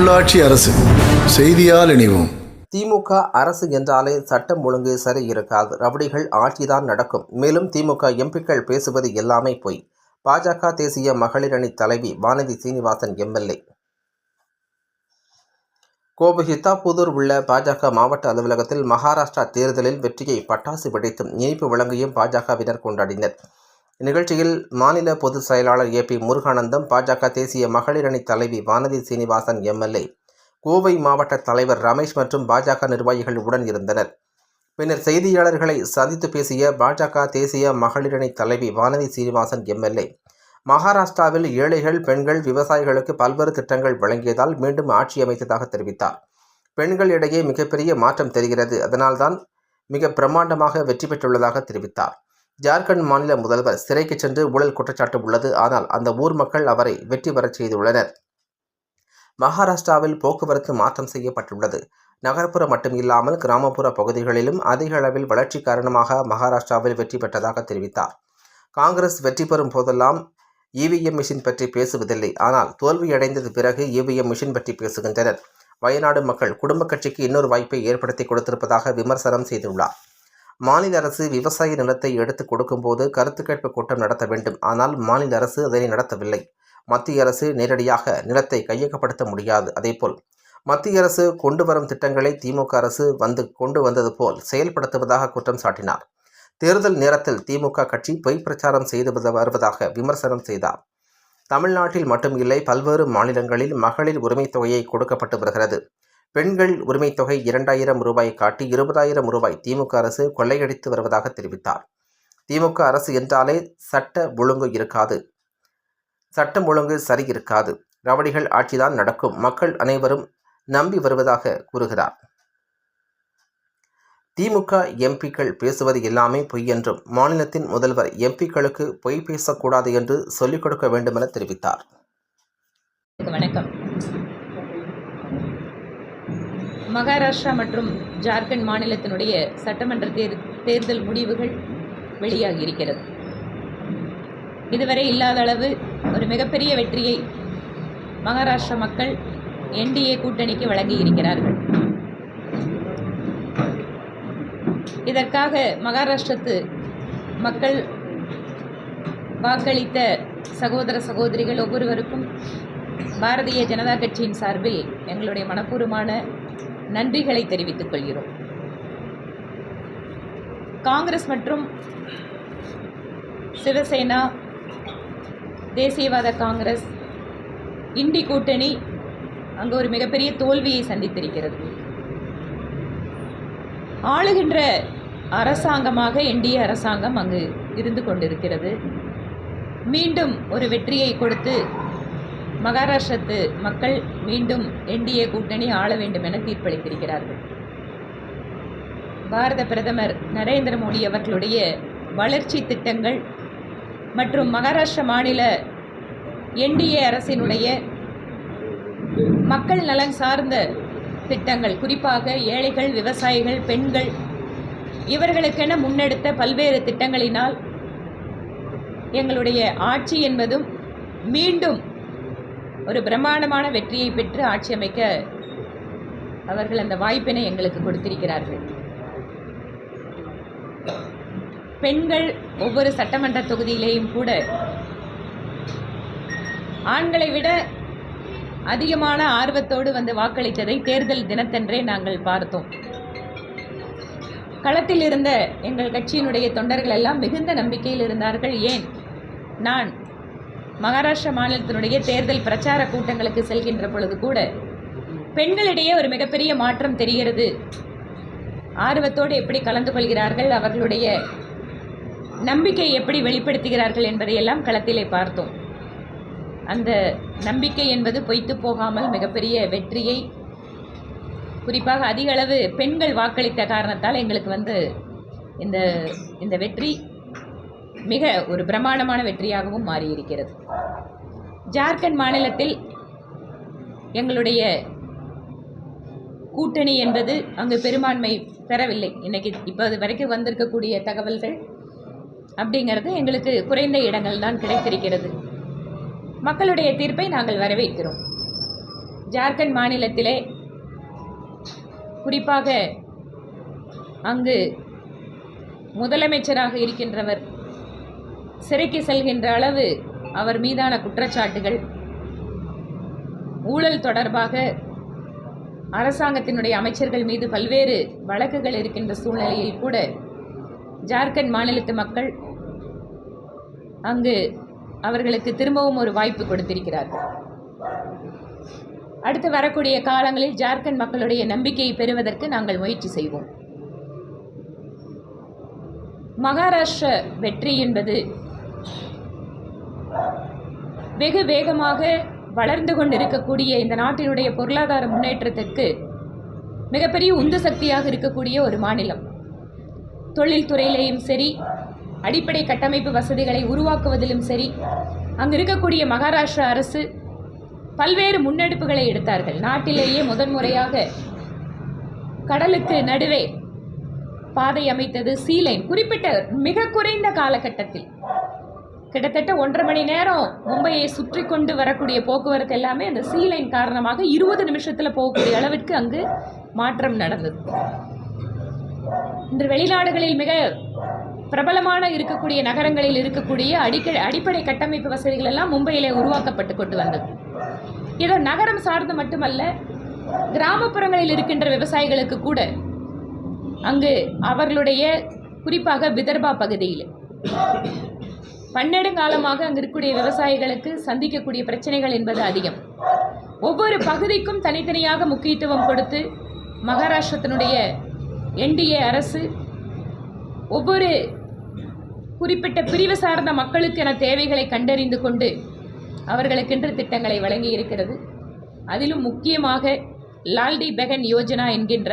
உள்ளாட்சி அரசு செய்தியால் இணைவோம். திமுக அரசு என்றாலே சட்டம் ஒழுங்கு சரி இருக்காது. ரவுடிகள் ஆட்சிதான் நடக்கும். மேலும் திமுக எம்பிக்கள் பேசுவது எல்லாமே பொய். பாஜக தேசிய மகளிர் அணி தலைவி வானதி சீனிவாசன் எம்எல்ஏ. கோவை சித்தாபுதூர் உள்ள பாஜக மாவட்ட அலுவலகத்தில் மகாராஷ்டிரா தேர்தலில் வெற்றியை பட்டாசு வெடித்தும் இனிப்பு வழங்கியும் பாஜகவினர் கொண்டாடினர். இந்நிகழ்ச்சியில் மாநில பொதுச் செயலாளர் ஏ பி முருகானந்தம் பாஜக தேசிய மகளிரணி தலைவி வானதி சீனிவாசன் எம்எல்ஏ கோவை மாவட்ட தலைவர் ரமேஷ் மற்றும் பாஜக நிர்வாகிகள் உடன் இருந்தனர். பின்னர் செய்தியாளர்களை சந்தித்து பேசிய பாஜக தேசிய மகளிர் தலைவி வானதி சீனிவாசன் எம்எல்ஏ மகாராஷ்டிராவில் ஏழைகள் பெண்கள் விவசாயிகளுக்கு பல்வேறு திட்டங்கள் வழங்கியதால் மீண்டும் ஆட்சி அமைத்ததாக தெரிவித்தார். பெண்களிடையே மிகப்பெரிய மாற்றம் தெரிகிறது. அதனால்தான் மிக பிரம்மாண்டமாக வெற்றி பெற்றுள்ளதாக தெரிவித்தார். ஜார்க்கண்ட் மாநில முதல்வர் சிறைக்கு சென்று ஊழல் குற்றச்சாட்டு உள்ளது. ஆனால் அந்த ஊர் மக்கள் அவரை வெற்றி பெறச் செய்துள்ளனர். மகாராஷ்டிராவில் போக்குவரத்து மாற்றம் செய்யப்பட்டுள்ளது. நகர்ப்புற மட்டும் இல்லாமல் கிராமப்புற பகுதிகளிலும் அதிக அளவில் வளர்ச்சி காரணமாக மகாராஷ்டிராவில் வெற்றி பெற்றதாக தெரிவித்தார். காங்கிரஸ் வெற்றி பெறும் போதெல்லாம் இவிஎம் மிஷின் பற்றி பேசுவதில்லை. ஆனால் தோல்வியடைந்தது பிறகு இவிஎம் மிஷின் பற்றி பேசுகின்றனர். வயநாடு மக்கள் குடும்ப கட்சிக்கு இன்னொரு வாய்ப்பை ஏற்படுத்தி கொடுத்திருப்பதாக விமர்சனம் செய்துள்ளார். மாநில அரசு விவசாய நிலத்தை எடுத்து கொடுக்கும்போது கருத்து கேட்பு கூட்டம் நடத்த வேண்டும். ஆனால் மாநில அரசு அதனை நடத்தவில்லை. மத்திய அரசு நேரடியாக நிலத்தை கையகப்படுத்த முடியாது. அதேபோல் மத்திய அரசு கொண்டு வரும் திட்டங்களை திமுக அரசு வந்து கொண்டு வந்தது போல் செயல்படுத்துவதாக குற்றம் சாட்டினார். தேர்தல் நேரத்தில் திமுக கட்சி பொய் பிரச்சாரம் செய்து வருவதாக விமர்சனம் செய்தார். தமிழ்நாட்டில் மட்டும் இல்லை பல்வேறு மாநிலங்களில் மகளிர் உரிமைத் தொகையை கொடுக்கப்பட்டு வருகிறது. பெண்கள் உரிமைத் தொகை இரண்டாயிரம் ரூபாய் காட்டி இருபதாயிரம் ரூபாய் திமுக அரசு கொள்ளையடித்து வருவதாக தெரிவித்தார். திமுக அரசு என்றாலே சட்ட ஒழுங்கு இருக்காது. சட்டம் ஒழுங்கு சரி இருக்காது. ரவடிகள் ஆட்சிதான் நடக்கும். மக்கள் அனைவரும் நம்பி வருவதாக கூறுகிறார். திமுக எம்பிக்கள் பேசுவது எல்லாமே பொய் என்றும் மாநிலத்தின் முதல்வர் எம்பிக்களுக்கு பொய் பேசக்கூடாது என்று சொல்லிக் கொடுக்க வேண்டுமென தெரிவித்தார். வணக்கம். மகாராஷ்டிரா மற்றும் ஜார்க்கண்ட் மாநிலத்தினுடைய சட்டமன்ற தேர் தேர்தல் முடிவுகள் வெளியாகி இருக்கிறது இதுவரை இல்லாத அளவு ஒரு மிகப்பெரிய வெற்றியை மகாராஷ்டிரா மக்கள் என்டிஏ கூட்டணிக்கு வழங்கி இருக்கிறார்கள் இதற்காக மகாராஷ்டிரத்து மக்கள் வாக்களித்த சகோதர சகோதரிகள் ஒவ்வொருவருக்கும் பாரதிய ஜனதா கட்சியின் சார்பில் எங்களுடைய மனப்பூர்வமான நன்றிகளை தெரிவித்துக் கொள்கிறோம். காங்கிரஸ் மற்றும் சிவசேனா தேசியவாத காங்கிரஸ் இண்டி கூட்டணி அங்கு ஒரு மிகப்பெரிய தோல்வியை சந்தித்திருக்கிறது. ஆளுகின்ற அரசாங்கமாக என்டிஏ அரசாங்கம் அங்கு இருந்து கொண்டிருக்கிறது. மீண்டும் ஒரு வெற்றியை கொடுத்து மகாராஷ்டிரத்து மக்கள் மீண்டும் என்டிஏ கூட்டணி ஆள வேண்டும் என தீர்ப்பளித்திருக்கிறார்கள். பாரத பிரதமர் நரேந்திர மோடி அவர்களுடைய வளர்ச்சி திட்டங்கள் மற்றும் மகாராஷ்டிர மாநில என்டிஏ அரசினுடைய மக்கள் நலன் சார்ந்த திட்டங்கள் குறிப்பாக ஏழைகள் விவசாயிகள் பெண்கள் இவர்களுக்கென முன்னெடுத்த பல்வேறு திட்டங்களினால் எங்களுடைய ஆட்சி என்பதும் மீண்டும் ஒரு பிரம்மாண்டமான வெற்றியை பெற்று ஆட்சி அமைக்க அவர்கள் அந்த வாய்ப்பினை எங்களுக்கு கொடுத்திருக்கிறார்கள். பெண்கள் ஒவ்வொரு சட்டமன்ற தொகுதியிலேயும் கூட ஆண்களை விட அதிகமான ஆர்வத்தோடு வந்து வாக்களித்ததை தேர்தல் தினத்தன்றே நாங்கள் பார்த்தோம். களத்தில் இருந்த எங்கள் கட்சியினுடைய தொண்டர்கள் எல்லாம் மிகுந்த நம்பிக்கையில் இருந்தார்கள். ஏன்? நான் மகாராஷ்டிரா மாநிலத்தினுடைய தேர்தல் பிரச்சார கூட்டங்களுக்கு செல்கின்ற பொழுது கூட பெண்களிடையே ஒரு மிகப்பெரிய மாற்றம் தெரிகிறது. ஆர்வத்தோடு எப்படி கலந்து கொள்கிறார்கள் அவர்களுடைய நம்பிக்கையை எப்படி வெளிப்படுத்துகிறார்கள் என்பதையெல்லாம் களத்திலே பார்த்தோம். அந்த நம்பிக்கை என்பது பொய்த்து போகாமல் மிகப்பெரிய வெற்றியை குறிப்பாக அதிக அளவு பெண்கள் வாக்களித்த காரணத்தால் எங்களுக்கு வந்து இந்த இந்த வெற்றி மிக ஒரு பிரமாண்டமான வெற்றியாகவும் மாறியிருக்கிறது. ஜார்க்கண்ட் மாநிலத்தில் எங்களுடைய கூட்டணி என்பது அங்கு பெரும்பான்மை பெறவில்லை. இன்னைக்கு இப்போது வரைக்கும் வந்திருக்கக்கூடிய தகவல்கள் அப்படிங்கிறது எங்களுக்கு குறைந்த இடங்கள் தான் கிடைத்திருக்கிறது. மக்களுடைய தீர்ப்பை நாங்கள் வரவேற்கிறோம். ஜார்க்கண்ட் மாநிலத்திலே குறிப்பாக அங்கு முதலமைச்சராக இருக்கின்றவர் சிறைக்கு செல்கின்ற அளவு அவர் மீதான குற்றச்சாட்டுகள். ஊழல் தொடர்பாக அரசாங்கத்தினுடைய அமைச்சர்கள் மீது பல்வேறு வழக்குகள் இருக்கின்ற சூழ்நிலையில் கூட ஜார்க்கண்ட் மாநிலத்து மக்கள் அங்கு அவர்களுக்கு திரும்பவும் ஒரு வாய்ப்பு கொடுத்திருக்கிறார்கள். அடுத்து வரக்கூடிய காலங்களில் ஜார்க்கண்ட் மக்களுடைய நம்பிக்கையை பெறுவதற்கு நாங்கள் முயற்சி செய்வோம். மகாராஷ்டிர வெற்றி என்பது வெகு வேகமாக வளர்ந்து கொண்டிருக்கக்கூடிய இந்த நாட்டினுடைய பொருளாதார முன்னேற்றத்திற்கு மிகப்பெரிய உந்து சக்தியாக இருக்கக்கூடிய ஒரு மாநிலம். தொழில்துறையிலையும் சரி அடிப்படை கட்டமைப்பு வசதிகளை உருவாக்குவதிலும் சரி அங்கு இருக்கக்கூடிய மகாராஷ்டிரா அரசு பல்வேறு முன்னெடுப்புகளை எடுத்தார்கள். நாட்டிலேயே முதன்முறையாக கடலுக்கு நடுவே பாதை அமைத்தது சீலைன். குறிப்பிட்ட மிக குறைந்த காலகட்டத்தில் கிட்டத்தட்ட ஒன்றரை மணி நேரம் மும்பையை சுற்றி கொண்டு வரக்கூடிய போக்குவரத்து எல்லாமே அந்த சீலைன் காரணமாக இருபது நிமிஷத்தில் போகக்கூடிய அளவிற்கு அங்கு மாற்றம் நடந்தது. இன்று வெளிநாடுகளில் மிக பிரபலமான இருக்கக்கூடிய நகரங்களில் இருக்கக்கூடிய அடிக்க அடிப்படை கட்டமைப்பு வசதிகள் எல்லாம் மும்பையிலே உருவாக்கப்பட்டு கொண்டு வந்தது. இது நகரம் சார்ந்து மட்டுமல்ல கிராமப்புறங்களில் இருக்கின்ற விவசாயிகளுக்கு கூட அங்கு அவர்களுடைய குறிப்பாக விதர்பா பகுதியில். பன்னெடுங்காலமாக அங்கு இருக்கக்கூடிய விவசாயிகளுக்கு சந்திக்கக்கூடிய பிரச்சனைகள் என்பது அதிகம். ஒவ்வொரு பகுதிக்கும் தனித்தனியாக முக்கியத்துவம் கொடுத்து மகாராஷ்டிரத்தினுடைய என்டிஏ அரசு ஒவ்வொரு குறிப்பிட்ட பிரிவு சார்ந்த மக்களுக்கென தேவைகளை கண்டறிந்து கொண்டு அவர்களுக்கென்று திட்டங்களை வழங்கி இருக்கிறது அதிலும் முக்கியமாக லால்டி பெகன் யோஜனா என்கின்ற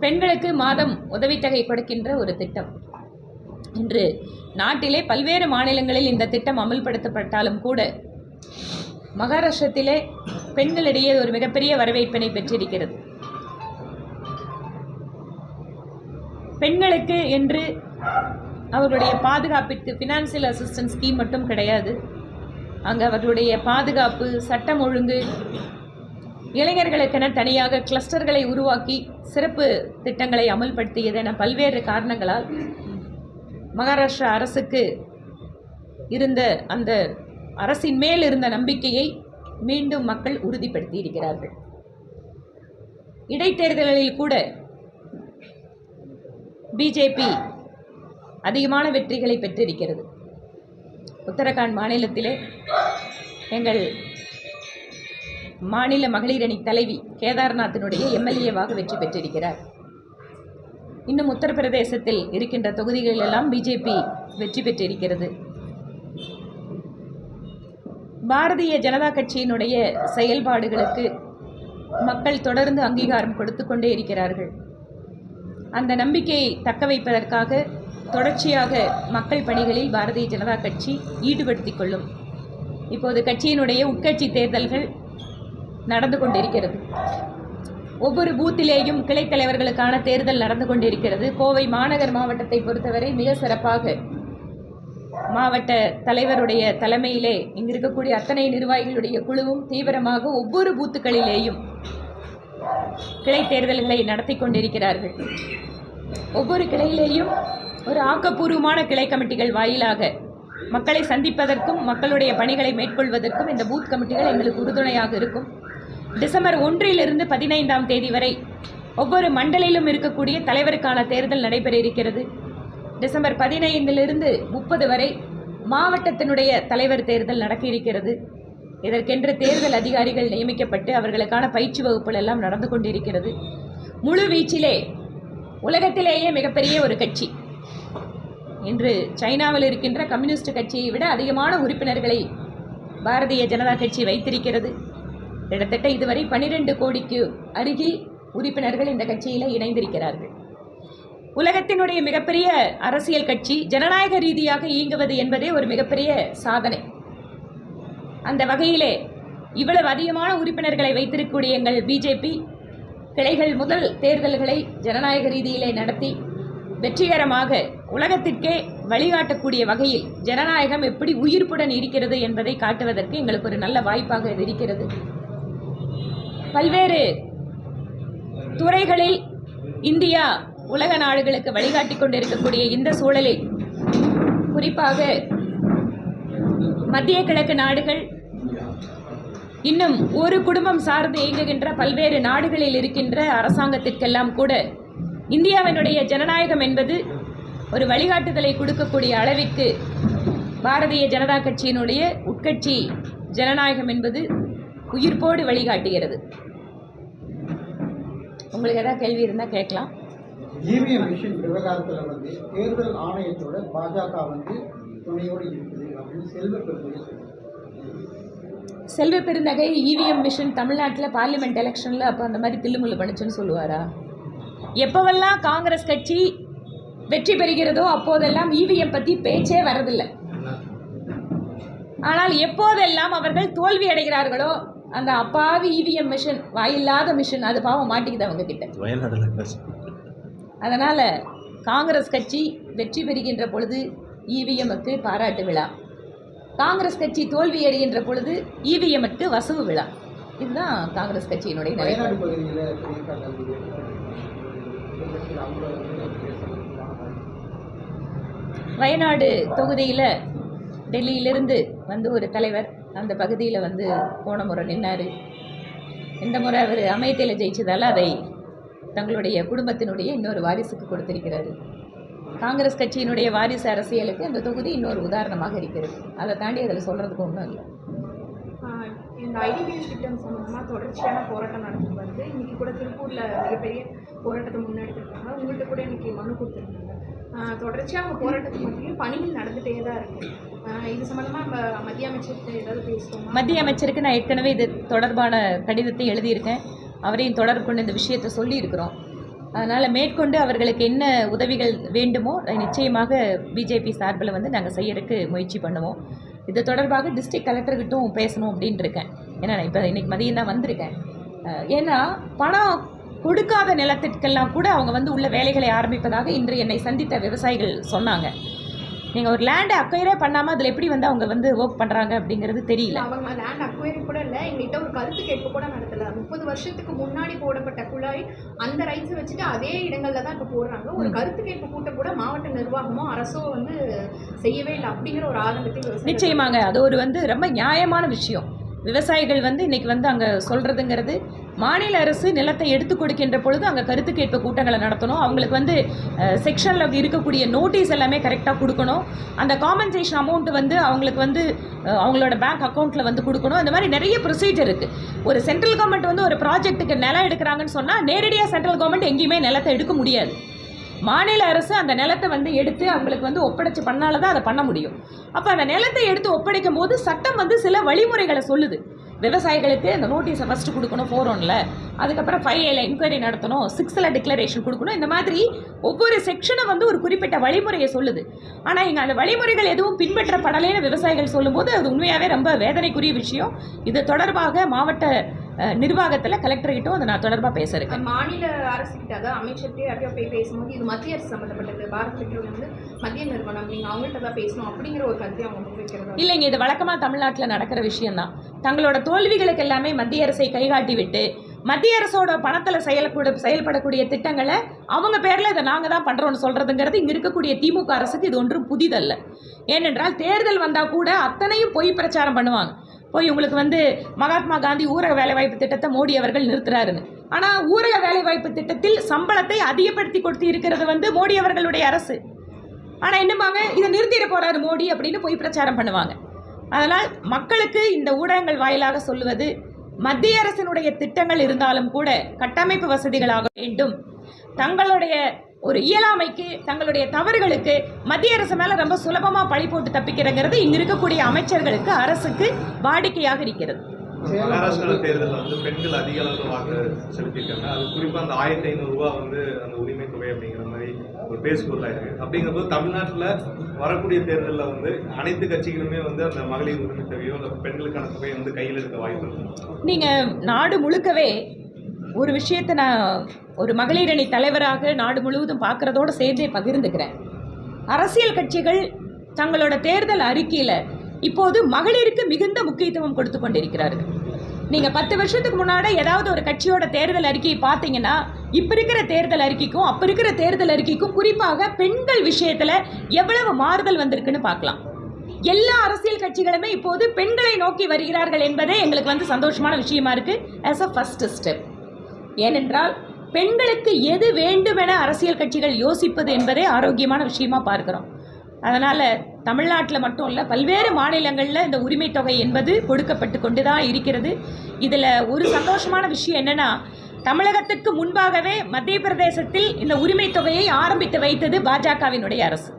பெண்களுக்கு மாதம் உதவித்தொகை கொடுக்கின்ற ஒரு திட்டம். இன்று நாட்டிலே பல்வேறு மாநிலங்களில் இந்த திட்டம் அமல்படுத்தப்பட்டாலும் கூட மகாராஷ்டிரத்திலே பெண்களிடையே ஒரு மிகப்பெரிய வரவேற்பினை பெற்றிருக்கிறது. பெண்களுக்கு என்று அவர்களுடைய பாதுகாப்பிற்கு ஃபினான்சியல் அசிஸ்டன்ஸ் ஸ்கீம் மட்டும் கிடையாது. அங்கே அவர்களுடைய பாதுகாப்பு சட்டம் ஒழுங்கு இளைஞர்களுக்கென தனியாக கிளஸ்டர்களை உருவாக்கி சிறப்பு திட்டங்களை அமல்படுத்தியது என பல்வேறு காரணங்களால் மகாராஷ்டிரா அரசுக்கு இருந்த அந்த அரசின் மேல் இருந்த நம்பிக்கையை மீண்டும் மக்கள் உறுதிப்படுத்தி இருக்கிறார்கள் இடைத்தேர்தல்களில் கூட பிஜேபி அதிகமான வெற்றிகளை பெற்றிருக்கிறது. உத்தரகாண்ட் மாநிலத்திலே எங்கள் மாநில மகளிர் அணி தலைவி கேதார்நாத்தினுடைய எம்எல்ஏவாக வெற்றி பெற்றிருக்கிறார். இன்னும் உத்தரப்பிரதேசத்தில் இருக்கின்ற தொகுதிகளில் எல்லாம் பிஜேபி வெற்றி பெற்றிருக்கிறது. பாரதிய ஜனதா கட்சியினுடைய செயல்பாடுகளுக்கு மக்கள் தொடர்ந்து அங்கீகாரம் கொடுத்து கொண்டே இருக்கிறார்கள். அந்த நம்பிக்கையை தக்க வைப்பதற்காக தொடர்ச்சியாக மக்கள் பணிகளில் பாரதிய ஜனதா கட்சி ஈடுபடுத்தி கொள்ளும். இப்போது கட்சியினுடைய உட்கட்சி தேர்தல்கள் நடந்து கொண்டிருக்கிறது. ஒவ்வொரு பூத்திலேயும் கிளை தலைவர்களுக்கான தேர்தல் நடந்து கொண்டிருக்கிறது. கோவை மாநகர் மாவட்டத்தை பொறுத்தவரை மிக சிறப்பாக மாவட்ட தலைவருடைய தலைமையிலே இங்கு இருக்கக்கூடிய அத்தனை நிர்வாகிகளுடைய குழுவும் தீவிரமாக ஒவ்வொரு பூத்துக்களிலேயும் கிளை தேர்தல்களை நடத்தி கொண்டிருக்கிறார்கள். ஒவ்வொரு கிளையிலேயும் ஒரு ஆக்கப்பூர்வமான கிளை கமிட்டிகள் வாயிலாக மக்களை சந்திப்பதற்கும் மக்களுடைய பணிகளை மேற்கொள்வதற்கும் இந்த பூத் கமிட்டிகள் எங்களுக்கு உறுதுணையாக இருக்கும். டிசம்பர் ஒன்றிலிருந்து பதினைந்தாம் தேதி வரை ஒவ்வொரு மண்டலிலும் இருக்கக்கூடிய தலைவருக்கான தேர்தல் நடைபெற இருக்கிறது டிசம்பர் பதினைந்திலிருந்து முப்பது வரை மாவட்டத்தினுடைய தலைவர் தேர்தல் நடக்க இருக்கிறது இதற்கென்று தேர்தல் அதிகாரிகள் நியமிக்கப்பட்டு அவர்களுக்கான பயிற்சி வகுப்புகள் எல்லாம் நடந்து கொண்டிருக்கிறது. முழு வீச்சிலே உலகத்திலேயே மிகப்பெரிய ஒரு கட்சி. இன்று சைனாவில் இருக்கின்ற கம்யூனிஸ்ட் கட்சியை விட அதிகமான உறுப்பினர்களை பாரதிய ஜனதா கட்சி வைத்திருக்கிறது. கிட்டத்தட்ட இதுவரை பனிரெண்டு கோடிக்கு அருகில் உறுப்பினர்கள் இந்த கட்சியில் இணைந்திருக்கிறார்கள். உலகத்தினுடைய மிகப்பெரிய அரசியல் கட்சி ஜனநாயக ரீதியாக இயங்குவது என்பதே ஒரு மிகப்பெரிய சாதனை. அந்த வகையிலே இவ்வளவு அதிகமான உறுப்பினர்களை வைத்திருக்கக்கூடிய எங்கள் பிஜேபி கிளைகள் முதல் தேர்தல்களை ஜனநாயக ரீதியிலே நடத்தி வெற்றிகரமாக உலகத்திற்கே வழிகாட்டக்கூடிய வகையில் ஜனநாயகம் எப்படி உயிர்ப்புடன் இருக்கிறது என்பதை காட்டுவதற்கு எங்களுக்கு ஒரு நல்ல வாய்ப்பாக இது இருக்கிறது. பல்வேறு துறைகளில் இந்தியா உலக நாடுகளுக்கு வழிகாட்டி கொண்டிருக்கக்கூடிய இந்த சூழலில் குறிப்பாக மத்திய கிழக்கு நாடுகள் இன்னும் ஒரு குடும்பம் சார்ந்து இயங்குகின்ற பல்வேறு நாடுகளில் இருக்கின்ற அரசாங்கத்திற்கெல்லாம் கூட இந்தியாவினுடைய ஜனநாயகம் என்பது ஒரு வழிகாட்டுதலை கொடுக்கக்கூடிய அளவிற்கு பாரதிய ஜனதா கட்சியினுடைய உட்கட்சி ஜனநாயகம் என்பது உயிர்ப்போடு வழிகாட்டுகிறது. உங்களுக்கு ஏதாவது கேள்வி இருந்தால் கேட்கலாம். இவிஎம் மிஷின் விவகாரத்தில் வந்து தேர்தல் ஆணையத்தோட பாஜக வந்து துணையோடு இருக்குது அப்படின்னு செல்வ. செல்வ பெருந்தகை இவிஎம் மிஷின் தமிழ்நாட்டில் பார்லிமெண்ட் எலெக்ஷனில் அப்போ அந்த மாதிரி தில்லுமுள்ளு பண்ணுச்சுன்னு சொல்லுவாரா? எப்போவெல்லாம் காங்கிரஸ் கட்சி வெற்றி பெறுகிறதோ அப்போதெல்லாம் இவிஎம் பற்றி பேச்சே வரதில்லை. ஆனால் எப்போதெல்லாம் அவர்கள் தோல்வி அடைகிறார்களோ அந்த அப்பாவி இவிஎம் மிஷின் வாயில்லாத மிஷின் அது பாவம் மாட்டிக்குது அவங்க கிட்ட அதனால் காங்கிரஸ் கட்சி வெற்றி பெறுகின்ற பொழுது இவிஎம்முக்கு பாராட்டு விழா. காங்கிரஸ் கட்சி தோல்வி அடைகின்ற பொழுது இவிஎம்முக்கு வசவு விழா. இதுதான் காங்கிரஸ் கட்சியினுடைய நிலைப்பாடு. வயநாடு தொகுதியில் டெல்லியிலிருந்து வந்து ஒரு தலைவர். அந்த பகுதியில் வந்து போன முறை நின்னார். இந்த முறை அவர் அமையத்தில் ஜெயிச்சதால் அதை தங்களுடைய குடும்பத்தினுடைய இன்னொரு வாரிசுக்கு கொடுத்திருக்கிறாரு. காங்கிரஸ் கட்சியினுடைய வாரிசு அரசியலுக்கு அந்த தொகுதி இன்னொரு உதாரணமாக இருக்கிறது. அதை தாண்டி அதில் சொல்கிறதுக்கு ஒன்றும் இல்லை. இந்த ஐடிபிஎஸ் திட்டம் சம்மந்தமாக தொடர்ச்சியான போராட்டம் நடந்து வருது. இன்னைக்கு கூட திருப்பூரில் மிகப்பெரிய போராட்டத்தை முன்னெடுத்துருக்காங்க. உங்கள்கிட்ட கூட இன்னைக்கு மனு கொடுத்துருக்காங்க தொடர்ச்சியாக அவங்க போராட்டத்துக்கு மத்தியிலும் பணிகள் நடந்துகிட்டே தான் இருக்கு. இது சம்மந்தமாக நம்ம மத்திய அமைச்சர்கிட்ட ஏதாவது பேசுவோம்? மத்திய அமைச்சருக்கு நான் ஏற்கனவே இது தொடர்பான கடிதத்தை எழுதியிருக்கேன். அவரையும் தொடர்பு கொண்டு இந்த விஷயத்தை சொல்லியிருக்கிறோம். அதனால் மேற்கொண்டு அவர்களுக்கு என்ன உதவிகள் வேண்டுமோ அதை நிச்சயமாக பிஜேபி சார்பில் வந்து நாங்கள் செய்யறதுக்கு முயற்சி பண்ணுவோம். இது தொடர்பாக டிஸ்ட்ரிக்ட் கலெக்டர்கிட்டும் பேசணும் அப்படின்ட்டு இருக்கேன். ஏன்னா நான் இப்போ இன்றைக்கி மதியம் தான் வந்திருக்கேன். ஏன்னா பணம் கொடுக்காத நிலத்திற்கெல்லாம் கூட அவங்க வந்து உள்ள வேலைகளை ஆரம்பிப்பதாக இன்று என்னை சந்தித்த விவசாயிகள் சொன்னாங்க. நீங்கள் ஒரு லேண்டை அக்கயரே பண்ணாமல் அதில் எப்படி வந்து அவங்க வந்து ஒர்க் பண்ணுறாங்க அப்படிங்கிறது தெரியல. அவங்க லேண்ட் அக்வயரி கூட இல்லை. எங்கள்கிட்ட ஒரு கருத்து கேட்பு கூட நடத்தல. முப்பது வருஷத்துக்கு முன்னாடி போடப்பட்ட குழாய் அந்த ரைட்ஸை வச்சுட்டு அதே இடங்கள்ல தான் இப்போ போடுறாங்க. ஒரு கருத்து கேட்பு கூட்டம் கூட மாவட்ட நிர்வாகமோ அரசோ வந்து செய்யவே இல்லை அப்படிங்கிற ஒரு ஆதங்கத்தை நிச்சயமாங்க. அது ஒரு வந்து ரொம்ப நியாயமான விஷயம். விவசாயிகள் வந்து இன்னைக்கு வந்து அங்கே சொல்கிறதுங்கிறது மாநில அரசு நிலத்தை எடுத்து கொடுக்கின்ற பொழுது அங்கே கருத்து கேட்பு கூட்டங்களை நடத்தணும். அவங்களுக்கு வந்து செக்ஷனில் இருக்கக்கூடிய நோட்டீஸ் எல்லாமே கரெக்டாக கொடுக்கணும். அந்த காம்பன்சேஷன் அமௌண்ட்டு வந்து அவங்களுக்கு வந்து அவங்களோட பேங்க் அக்கௌண்ட்டில் வந்து கொடுக்கணும். இந்த மாதிரி நிறைய ப்ரொசீஜர் இருக்குது ஒரு சென்ட்ரல் கவர்மெண்ட் வந்து ஒரு ப்ராஜெக்ட்டுக்கு நிலம் எடுக்கிறாங்கன்னு சொன்னால் நேரடியாக சென்ட்ரல் கவர்மெண்ட் எங்கேயுமே நிலத்தை எடுக்க முடியாது. மாநில அரசு அந்த நிலத்தை வந்து எடுத்து அவங்களுக்கு வந்து ஒப்படைச்சு பண்ணால தான் அதை பண்ண முடியும். அப்போ அந்த நிலத்தை எடுத்து ஒப்படைக்கும் போது சட்டம் வந்து சில வழிமுறைகளை சொல்லுது. விவசாயிகளுக்கு அந்த நோட்டீஸை ஃபஸ்ட்டு கொடுக்கணும் ஃபோர் ஒனில் அதுக்கப்புறம் ஃபைவ் ஏல என்கொயரி நடத்தணும் சிக்ஸில் டிக்ளரேஷன் கொடுக்கணும். இந்த மாதிரி ஒவ்வொரு செக்ஷனை வந்து ஒரு குறிப்பிட்ட வழிமுறையை சொல்லுது. ஆனால் இங்கே அந்த வழிமுறைகள் எதுவும் பின்பற்றப்படலைன்னு விவசாயிகள் சொல்லும்போது அது உண்மையாகவே ரொம்ப வேதனைக்குரிய விஷயம். இது தொடர்பாக மாவட்ட நிர்வாகத்தில் கலெக்டர்கிட்டும் அதை நான் தொடர்பாக பேச இருக்கேன் மாநில அரசுகிட்ட அதாவது அமைச்சர்கிட்ட யார்கிட்டயோ போய் பேசும்போது இது மத்திய அரசு சம்மந்தப்பட்டது பாரத் பெட்ரோல் வந்து மத்திய நிறுவனம் நீங்கள் அவங்கள்ட்ட தான் பேசணும் அப்படிங்கிற ஒரு கருத்தை அவங்க முன்வைக்கிறதா இல்லைங்க இது வழக்கமாக தமிழ்நாட்டில் நடக்கிற விஷயம்தான். தங்களோட தோல்விகளுக்கு எல்லாமே மத்திய அரசை கைகாட்டி விட்டு மத்திய அரசோட பணத்தில் செயல்பட செயல்படக்கூடிய திட்டங்களை அவங்க பேரில் இதை நாங்கள் தான் பண்ணுறோம்னு சொல்கிறதுங்கிறது இங்கே இருக்கக்கூடிய திமுக அரசுக்கு இது ஒன்றும் புதிதல்ல. ஏனென்றால் தேர்தல் வந்தால் கூட அத்தனையும் பொய் பிரச்சாரம் பண்ணுவாங்க. போய் உங்களுக்கு வந்து மகாத்மா காந்தி ஊரக வேலைவாய்ப்பு திட்டத்தை மோடி அவர்கள் நிறுத்துறாருன்னு. ஆனால் ஊரக வேலைவாய்ப்பு திட்டத்தில் சம்பளத்தை அதிகப்படுத்தி கொடுத்து இருக்கிறது வந்து மோடி அவர்களுடைய அரசு. ஆனால் என்னம்பாங்க இதை நிறுத்திட போகிறாரு மோடி அப்படின்னு போய் பிரச்சாரம் பண்ணுவாங்க. அதனால் மக்களுக்கு இந்த ஊடகங்கள் வாயிலாக சொல்லுவது மத்திய அரசினுடைய திட்டங்கள் இருந்தாலும் கூட கட்டமைப்பு வசதிகளாக வேண்டும். தங்களுடைய ஒரு இயலாமைக்கு தங்களுடைய தவறுகளுக்கு மத்திய அரசு மேலே ரொம்ப சுலபமாக பழி போட்டு தப்பிக்கிறங்கிறது இங்கே இருக்கக்கூடிய அமைச்சர்களுக்கு அரசுக்கு வாடிக்கையாக இருக்கிறது. மகாராஷ்டிரா தேர்தலில் வந்து பெண்கள் அதிக அளவில் வாக்கு செலுத்தியிருக்காங்க. அது குறிப்பாக அந்த ஆயிரத்தி ஐநூறுரூவா வந்து அந்த உரிமை தொகை அப்படிங்கிற மாதிரி ஒரு பேசுபொருளாக இருக்கு. அப்படிங்கும்போது தமிழ்நாட்டில் வரக்கூடிய தேர்தலில் வந்து அனைத்து கட்சிகளுமே வந்து அந்த மகளிர் உரிமை தொகையோ இல்லை பெண்களுக்கான தொகையை வந்து கையில் எடுக்க வாய்ப்பு இருக்கு. நீங்கள் நாடு முழுக்கவே ஒரு விஷயத்தை நான் ஒரு மகளிரணி தலைவராக நாடு முழுவதும் பார்க்குறதோடு சேர்ந்தே பகிர்ந்துக்கிறேன். அரசியல் கட்சிகள் தங்களோட தேர்தல் அறிக்கையில் இப்போது மகளிருக்கு மிகுந்த முக்கியத்துவம் கொடுத்து கொண்டிருக்கிறார்கள். நீங்கள் பத்து வருஷத்துக்கு முன்னாடி ஏதாவது ஒரு கட்சியோட தேர்தல் அறிக்கையை பார்த்தீங்கன்னா இப்போ இருக்கிற தேர்தல் அறிக்கைக்கும் அப்போ இருக்கிற தேர்தல் அறிக்கைக்கும் குறிப்பாக பெண்கள் விஷயத்தில் எவ்வளவு மாறுதல் வந்திருக்குன்னு பார்க்கலாம். எல்லா அரசியல் கட்சிகளுமே இப்போது பெண்களை நோக்கி வருகிறார்கள் என்பதே எங்களுக்கு வந்து சந்தோஷமான விஷயமா இருக்குது ஆஸ் அ ஃபஸ்ட் ஸ்டெப் ஏனென்றால் பெண்களுக்கு எது வேண்டுமென அரசியல் கட்சிகள் யோசிப்பது என்பதே ஆரோக்கியமான விஷயமா பார்க்குறோம். அதனால் தமிழ்நாட்டில் மட்டும் இல்லை பல்வேறு மாநிலங்களில் இந்த உரிமை தொகை என்பது கொடுக்கப்பட்டு கொண்டு தான் இருக்கிறது. இதில் ஒரு சந்தோஷமான விஷயம் என்னென்னா தமிழகத்துக்கு முன்பாகவே மத்திய பிரதேசத்தில் இந்த உரிமை தொகையை ஆரம்பித்து வைத்தது பாஜகவினுடைய அரசு.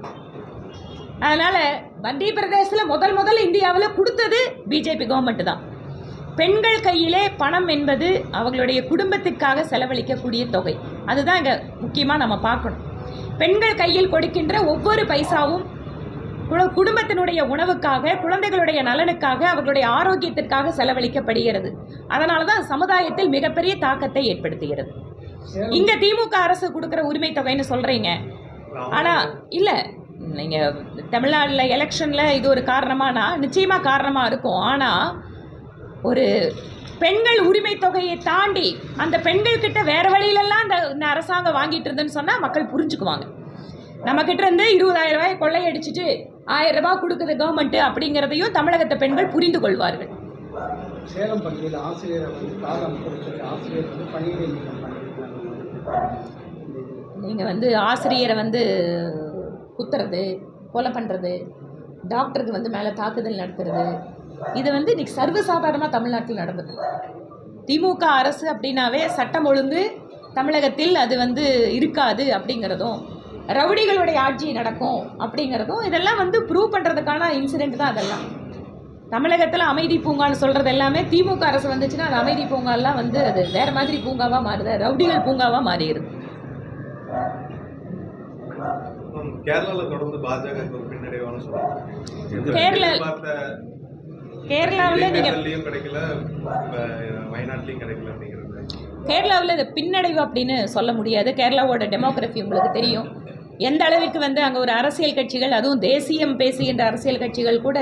அதனால் மத்திய பிரதேசத்தில் முதல் முதல் இந்தியாவில் கொடுத்தது பிஜேபி கவர்மெண்ட் தான். பெண்கள் கையிலே பணம் என்பது அவர்களுடைய குடும்பத்துக்காக செலவழிக்கக்கூடிய தொகை. அதுதான் இங்கே முக்கியமாக நம்ம பார்க்கணும். பெண்கள் கையில் கொடுக்கின்ற ஒவ்வொரு பைசாவும் குடும்பத்தினுடைய உணவுக்காக குழந்தைகளுடைய நலனுக்காக அவர்களுடைய ஆரோக்கியத்திற்காக செலவழிக்கப்படுகிறது. அதனால தான் சமுதாயத்தில் மிகப்பெரிய தாக்கத்தை ஏற்படுத்துகிறது. இங்க திமுக அரசு கொடுக்குற உரிமை தொகைன்னு சொல்றீங்க. ஆனா இல்ல நீங்க தமிழ்நாட்டில் எலெக்ஷன்ல இது ஒரு காரணமானா நிச்சயமா காரணமா இருக்கும். ஆனா ஒரு பெண்கள் உரிமை தொகையை தாண்டி அந்த பெண்கள் கிட்ட வேற வழியிலெல்லாம் இந்த இந்த அரசாங்கம் வாங்கிட்டு இருந்துன்னு சொன்னா மக்கள் புரிஞ்சுக்குவாங்க. நம்ம கிட்ட இருந்து இருபதாயிரம் ரூபாய் கொள்ளையடிச்சிட்டு ஆயிரம் ரூபாய் கொடுக்குது கவர்மெண்ட் அப்படிங்கிறதையும் தமிழகத்தை பெண்கள் புரிந்து கொள்வார்கள். சேலம் பள்ளியில் ஆசிரியரை வந்து காலம் குறிப்பிட்ட ஆசிரியர் வந்து பணியிடை நீக்கம் பண்ணியிருக்காங்க. நீங்கள் வந்து ஆசிரியரை வந்து குத்துறது கொலை பண்ணுறது டாக்டருக்கு வந்து மேலே தாக்குதல் நடத்துறது இது வந்து இன்னைக்கு சர்வசாதாரணமாக தமிழ்நாட்டில் நடந்தது. திமுக அரசு அப்படின்னாவே சட்டம் ஒழுங்கு தமிழகத்தில் அது வந்து இருக்காது அப்படிங்கிறதும் ரவுடிகளுடைய ஆட்சி நடக்கும் அப்படிங்கிறதும் இதெல்லாம் வந்து ப்ரூவ் பண்ணுறதுக்கான இன்சிடெண்ட் தான் அதெல்லாம். தமிழகத்தில் அமைதி பூங்கான்னு சொல்கிறது எல்லாமே திமுக அரசு வந்துச்சுன்னா அது அமைதி பூங்காலாம் வந்து அது வேறு மாதிரி பூங்காவாக மாறுது ரவுடிகள் பூங்காவாக மாறிடுது. மேம், கேரளால தொடர்ந்து பாஜக ஒரு பின்னடைவான பார்த்த கேரளாவில் நீங்கள் தேர்தல்லையும் கிடைக்கல இப்ப வயநாட்டிலையும் கிடைக்கல அப்படிங்கிறது. கேரளாவில் இது பின்னடைவு அப்படின்னு சொல்ல முடியாது. கேரளாவோட டெமோக்ராஃபி உங்களுக்கு தெரியும். எந்த அளவிற்கு வந்து அங்கே ஒரு அரசியல் கட்சிகள் அதுவும் தேசியம் பேசுகின்ற அரசியல் கட்சிகள் கூட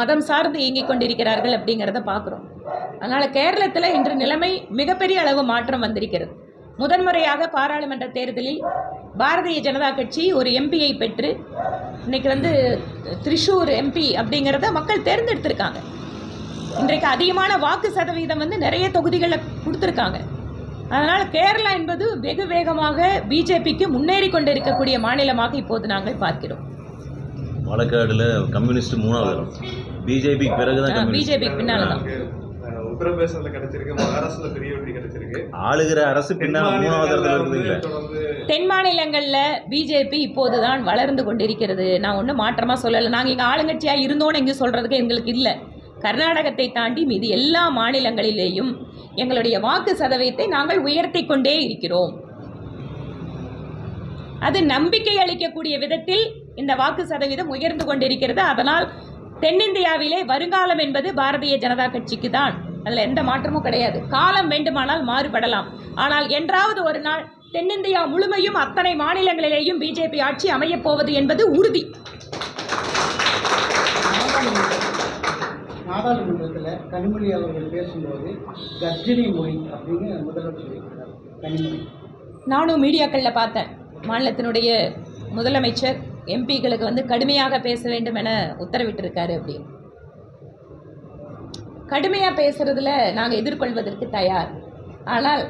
மதம் சார்ந்து இயங்கிக் கொண்டிருக்கிறார்கள் அப்படிங்கிறத பார்க்குறோம் அதனால் கேரளத்தில் இன்று நிலைமை மிகப்பெரிய அளவு மாற்றம் வந்திருக்கிறது. முதன்முறையாக பாராளுமன்ற தேர்தலில் பாரதிய ஜனதா கட்சி ஒரு எம்பியை பெற்று இன்னைக்கு வந்து திரிஷூர் எம்பி அப்படிங்கிறத மக்கள் தேர்ந்தெடுத்திருக்காங்க. இன்றைக்கு அதிகமான வாக்கு சதவீதம் வந்து நிறைய தொகுதிகளில் கொடுத்துருக்காங்க. அதனால் கேரளா என்பது வெகு வேகமாக பிஜேபிக்கு முன்னேறி கொண்டிருக்கக்கூடிய மாநிலமாக இப்போது நாங்கள் பார்க்கிறோம். பாலக்காடுல கம்யூனிஸ்ட் மூணாவது இடம். பிஜேபிக்கு பிறகுதான் கம்யூனிஸ்ட். பிஜேபிக்கு பின்னால் தான். உத்தரப்பிரதேசத்துல கிடைச்சிருக்கு மகாராஷ்டிரத்துல பெரிய வெற்றி கிடைச்சிருக்கு. ஆளுகிற அரசு பின்னால் மூணாவது தென் மாநிலங்களில் பிஜேபி இப்போது தான் வளர்ந்து கொண்டிருக்கிறது. நான் ஒன்றும் மாற்றமாக சொல்லலை. நாங்கள் இங்கே ஆளுங்கட்சியாக இருந்தோன்னு எங்கே சொல்கிறதுக்கு எங்களுக்கு இல்லை. கர்நாடகத்தை தாண்டி மீதி எல்லா மாநிலங்களிலேயும் எங்களுடைய வாக்கு சதவீதத்தை நாங்கள் உயர்த்தி கொண்டே இருக்கிறோம். அது நம்பிக்கை அளிக்கக்கூடிய விதத்தில் இந்த வாக்கு சதவீதம் உயர்ந்து கொண்டிருக்கிறது. அதனால் தென்னிந்தியாவிலே வருங்காலம் என்பது பாரதிய ஜனதா கட்சிக்கு தான். அதில் எந்த மாற்றமும் கிடையாது. காலம் வேண்டுமானால் மாறுபடலாம். ஆனால் என்றாவது ஒரு நாள் தென்னிந்தியா முழுமையும் அத்தனை மாநிலங்களிலேயும் பிஜேபி ஆட்சி அமையப் போவது என்பது உறுதி. நாடாளுமன்றத்தில் கனிமொழி அவர்கள் பேசும்போது கர்ஜினி மொழி அப்படின்னு முதல்வர் சொல்லியிருக்கிறார். கனிமொழி. நானும் மீடியாக்களில் பார்த்தேன். மாநிலத்தினுடைய முதலமைச்சர் எம்பிகளுக்கு வந்து கடுமையாக பேச வேண்டும் என உத்தரவிட்டிருக்காரு அப்படின்னு. கடுமையாக பேசுறதுல நாங்கள் எதிர்கொள்வதற்கு தயார். ஆனால்